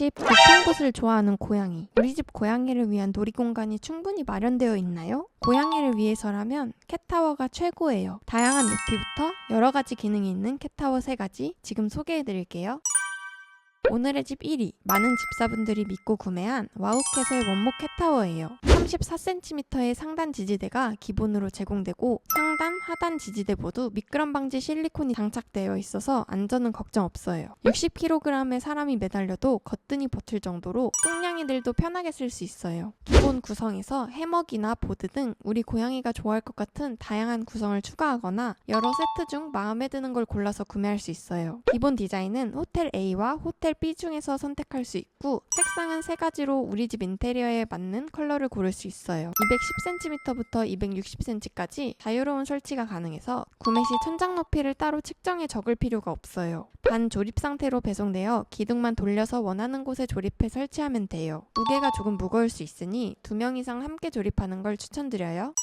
10. 높은 곳을 좋아하는 고양이. 우리 집 고양이를 위한 놀이공간이 충분히 마련되어 있나요? 고양이를 위해서라면 캣타워가 최고예요. 다양한 높이부터 여러 가지 기능이 있는 캣타워 3가지 지금 소개해 드릴게요. 오늘의 집 1위. 많은 집사분들이 믿고 구매한 와우캣의 원목 캣타워예요. 34cm의 상단 지지대가 기본으로 제공되고 상단, 하단 지지대 모두 미끄럼 방지 실리콘이 장착되어 있어서 안전은 걱정 없어요. 60kg의 사람이 매달려도 거뜬히 버틸 정도로 뚱냥이들도 편하게 쓸 수 있어요. 기본 구성에서 해먹이나 보드 등 우리 고양이가 좋아할 것 같은 다양한 구성을 추가하거나 여러 세트 중 마음에 드는 걸 골라서 구매할 수 있어요. 기본 디자인은 호텔 A와 호텔 B 중에서 선택할 수 있고 색상은 세 가지로 우리 집 인테리어에 맞는 컬러를 고를 수 있어요. 210cm부터 260cm까지 자유로운 설치가 가능해서 구매 시 천장 높이를 따로 측정해 적을 필요가 없어요. 반 조립 상태로 배송되어 기둥만 돌려서 원하는 곳에 조립해 설치하면 돼요. 무게가 조금 무거울 수 있으니 두 명 이상 함께 조립하는 걸 추천드려요.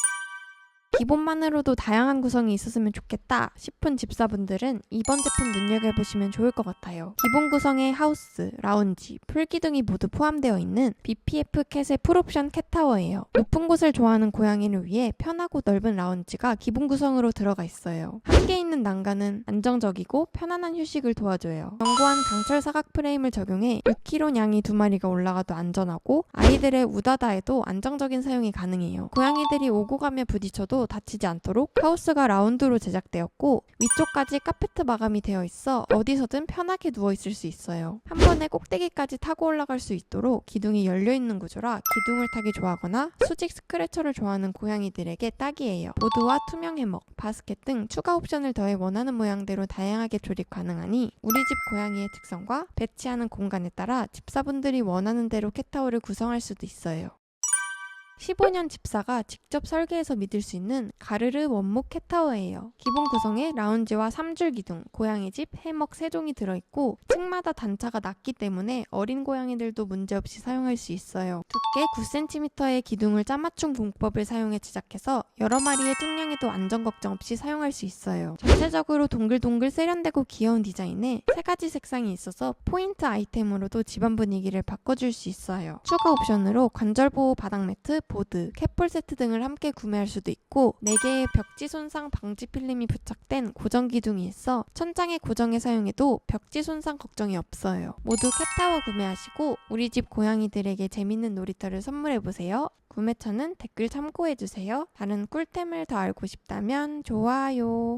기본만으로도 다양한 구성이 있었으면 좋겠다 싶은 집사분들은 이번 제품 눈여겨보시면 좋을 것 같아요. 기본 구성에 하우스, 라운지, 풀기둥이 모두 포함되어 있는 BPF 캣의 풀옵션 캣타워예요. 높은 곳을 좋아하는 고양이를 위해 편하고 넓은 라운지가 기본 구성으로 들어가 있어요. 함께 있는 난간은 안정적이고 편안한 휴식을 도와줘요. 견고한 강철 사각 프레임을 적용해 6kg 냥이 두 마리가 올라가도 안전하고 아이들의 우다다에도 안정적인 사용이 가능해요. 고양이들이 오고 가며 부딪혀도 다치지 않도록 하우스가 라운드로 제작되었고 위쪽까지 카페트 마감이 되어 있어 어디서든 편하게 누워 있을 수 있어요. 한 번에 꼭대기까지 타고 올라갈 수 있도록 기둥이 열려 있는 구조라 기둥을 타기 좋아하거나 수직 스크래처를 좋아하는 고양이들에게 딱이에요. 보드와 투명 해먹, 바스켓 등 추가 옵션을 더해 원하는 모양대로 다양하게 조립 가능하니 우리 집 고양이의 특성과 배치하는 공간에 따라 집사분들이 원하는 대로 캣타워를 구성할 수도 있어요. 15년 집사가 직접 설계해서 믿을 수 있는 가르르 원목 캣타워예요. 기본 구성에 라운지와 3줄 기둥, 고양이 집, 해먹 3종이 들어있고 층마다 단차가 낮기 때문에 어린 고양이들도 문제없이 사용할 수 있어요. 두께 9cm의 기둥을 짜맞춤 공법을 사용해 제작해서 여러 마리의 뚱냥이도 안전 걱정 없이 사용할 수 있어요. 전체적으로 동글동글 세련되고 귀여운 디자인에 세 가지 색상이 있어서 포인트 아이템으로도 집안 분위기를 바꿔줄 수 있어요. 추가 옵션으로 관절 보호 바닥 매트, 보드, 캣볼 세트 등을 함께 구매할 수도 있고 4개의 벽지 손상 방지 필름이 부착된 고정 기둥이 있어 천장에 고정해 사용해도 벽지 손상 걱정이 없어요. 모두 캣타워 구매하시고 우리 집 고양이들에게 재밌는 놀이터를 선물해 보세요. 구매처는 댓글 참고해 주세요. 다른 꿀템을 더 알고 싶다면 좋아요.